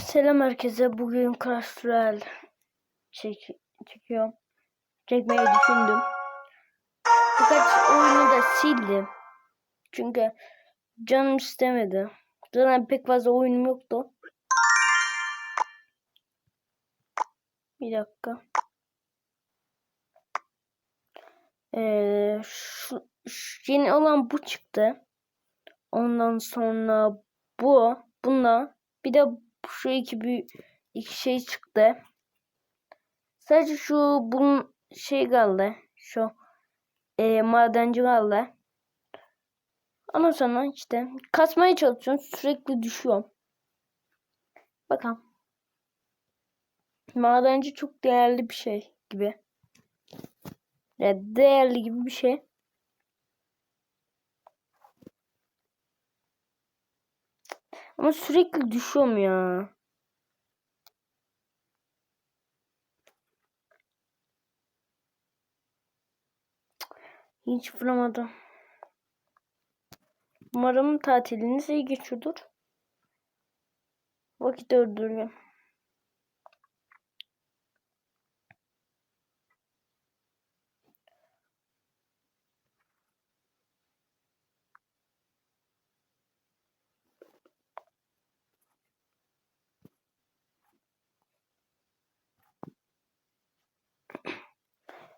Selam herkese. Bugün Clash Royale çek çekiyorum. Çekmeyi düşündüm. Birkaç oyunu da sildim. Çünkü canım istemedi. Zaten pek fazla oyunum yoktu. Bir dakika. Ee, şu, şu yeni olan bu çıktı. Ondan sonra bu, bununla bir de şu iki bir iki şey çıktı. Sadece şu bunun şey kaldı. Şu e, madenci kaldı. Ondan sonra işte kasmaya çalışıyorum. Sürekli düşüyorum. Bakalım. Madenci çok değerli bir şey gibi. Ya değerli gibi bir şey. Ama sürekli düşüyorum ya. Hiç vuramadım. Umarım tatiliniz iyi geçiyordur. Vakit öldürüyorum.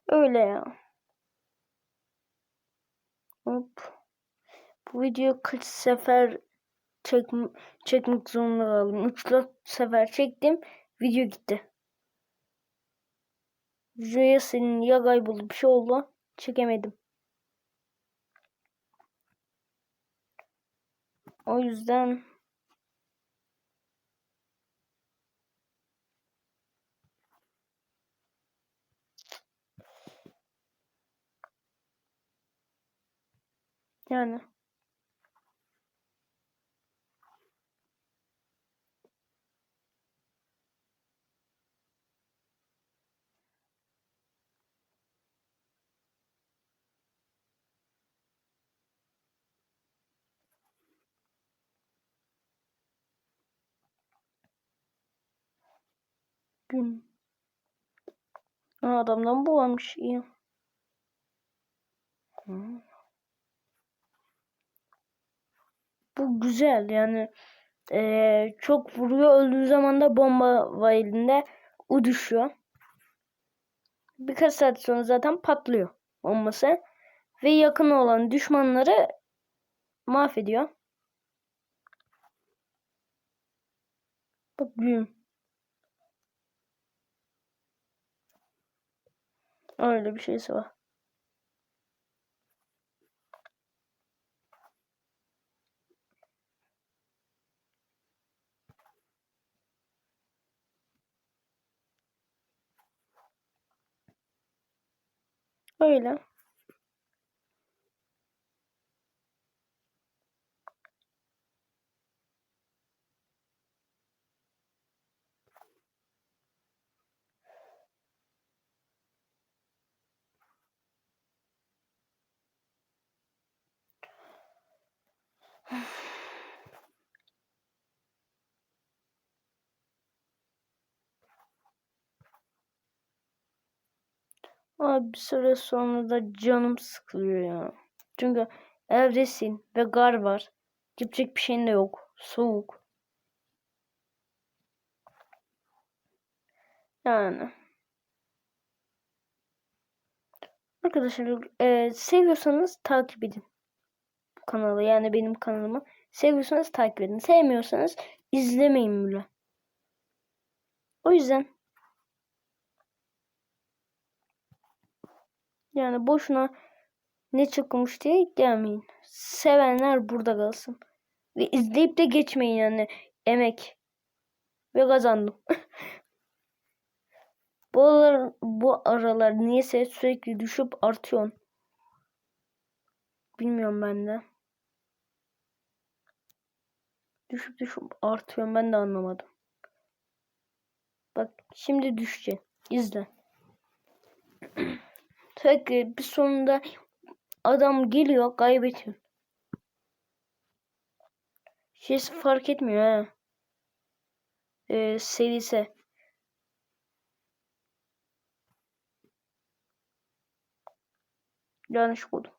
Öyle ya. Hop. Bu video kaç sefer çek çekmek zorunda kaldım. 3-4 sefer çektim. Video gitti. Videoya senin ya kayboldu bir şey oldu. Çekemedim. O yüzden yani gün. Adamdan bu varmış iyi. Hı. Bu güzel yani eee, çok vuruyor öldüğü zaman da bomba var elinde o düşüyor. Birkaç saat sonra zaten patlıyor bombası ve yakın olan düşmanları mahvediyor. Bak büyüm. Öyle bir şeysi var. Öyle. Abi bir süre sonra da canım sıkılıyor ya. Çünkü evdesin ve gar var. Yapacak bir şeyin de yok. Soğuk. Yani. Arkadaşlar e, seviyorsanız takip edin. Bu kanalı yani benim kanalımı. Seviyorsanız takip edin. Sevmiyorsanız izlemeyin bile. O yüzden Yani boşuna ne çıkmış diye gelmeyin. Sevenler burada kalsın. Ve izleyip de geçmeyin yani emek. Ve kazandım. bu aralar, bu aralar niyeyse sürekli düşüp artıyor. Bilmiyorum ben de. Düşüp düşüp artıyor ben de anlamadım. Bak şimdi düşecek. İzle. Tekrar bir sonunda adam geliyor kaybediyor. Şey fark etmiyor ha. e, serisi. Yanlış okudum.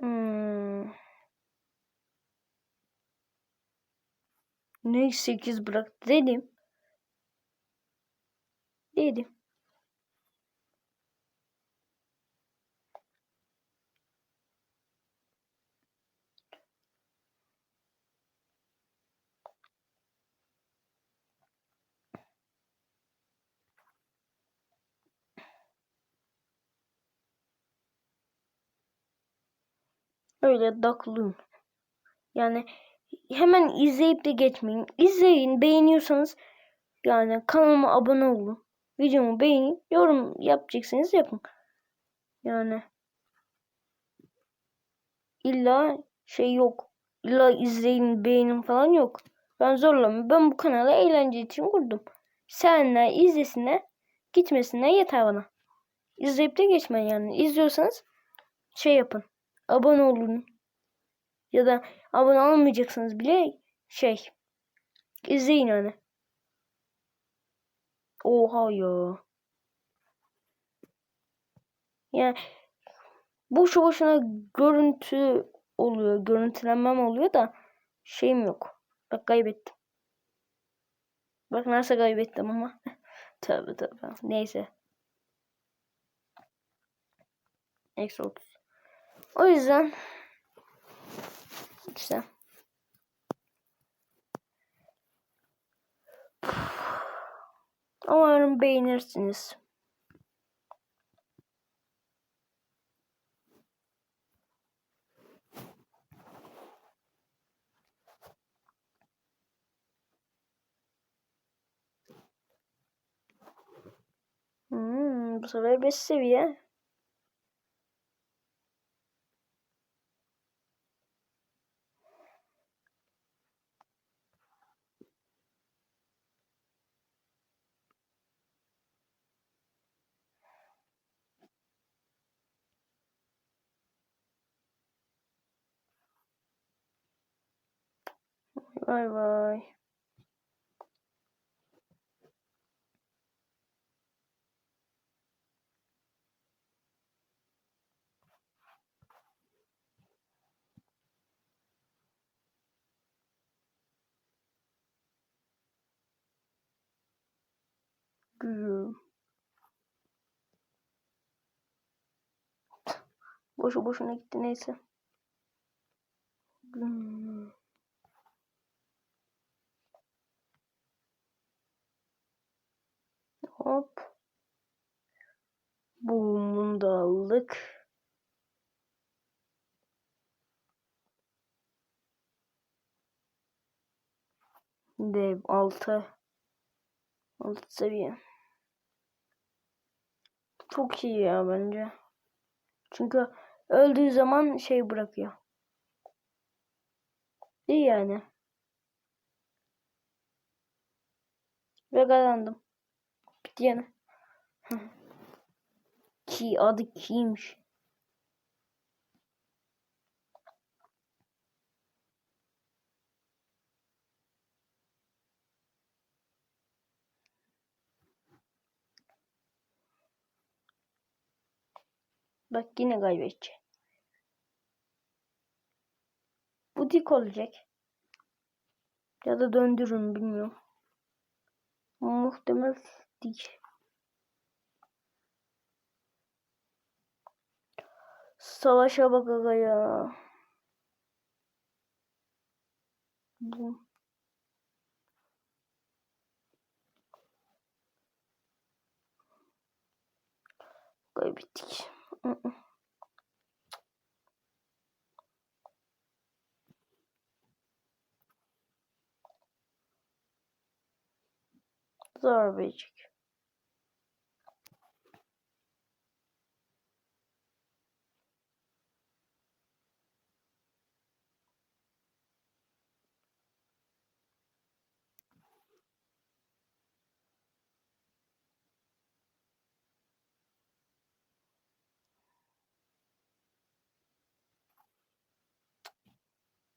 Hmm. Ne 8 bıraktı dedim. Dedim. Öyle daklıyım. Yani hemen izleyip de geçmeyin. İzleyin, beğeniyorsanız yani kanalıma abone olun. Videomu beğenin, yorum yapacaksınız yapın. Yani illa şey yok. İlla izleyin, beğenin falan yok. Ben zorlamıyorum. Ben bu kanalı eğlence için kurdum. Sevenler izlesinler, gitmesinler yeter bana. İzleyip de geçmeyin yani. İzliyorsanız şey yapın. Abone olun. Ya da abone olmayacaksınız bile şey izleyin yani. Oha ya. Yani boşu boşuna görüntü oluyor. Görüntülenmem oluyor da şeyim yok. Bak kaybettim. Bak nasıl kaybettim ama. tabi tabi. Neyse. Eksi 30. O yüzden işte Umarım beğenirsiniz. Hmm, bu sefer 5 seviye. Vay vay. Güzel. Boşu boşuna gitti neyse. Hmm. Hop. Bunu da aldık. Dev 6. 6 seviye. Çok iyi ya bence. Çünkü öldüğü zaman şey bırakıyor. İyi yani. Ve kazandım. Yani. Ki adı kiymiş. Bak yine kaybedecek. Bu dik olacak. Ya da döndürün bilmiyorum. Muhtemel dik. Savaşa bak aga ya. Bu. Kaybettik. Zor bir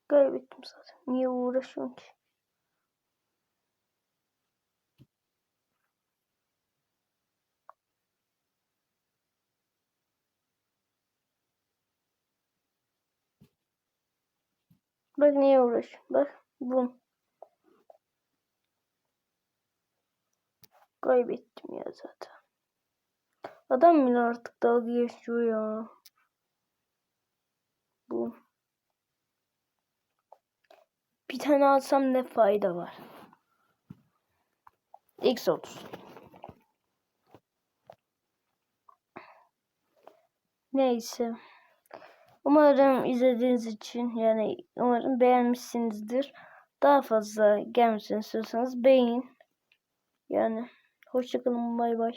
Kaybettim zaten. Niye uğraşıyorum ki? Bak niye uğraşıyorum? Bak bum. Kaybettim ya zaten. Adam bile artık dalga geçiyor ya. Bu. Bir tane alsam ne fayda var? X30. Neyse. Umarım izlediğiniz için yani umarım beğenmişsinizdir. Daha fazla gelmesini istiyorsanız beğenin. Yani hoşçakalın bay bay.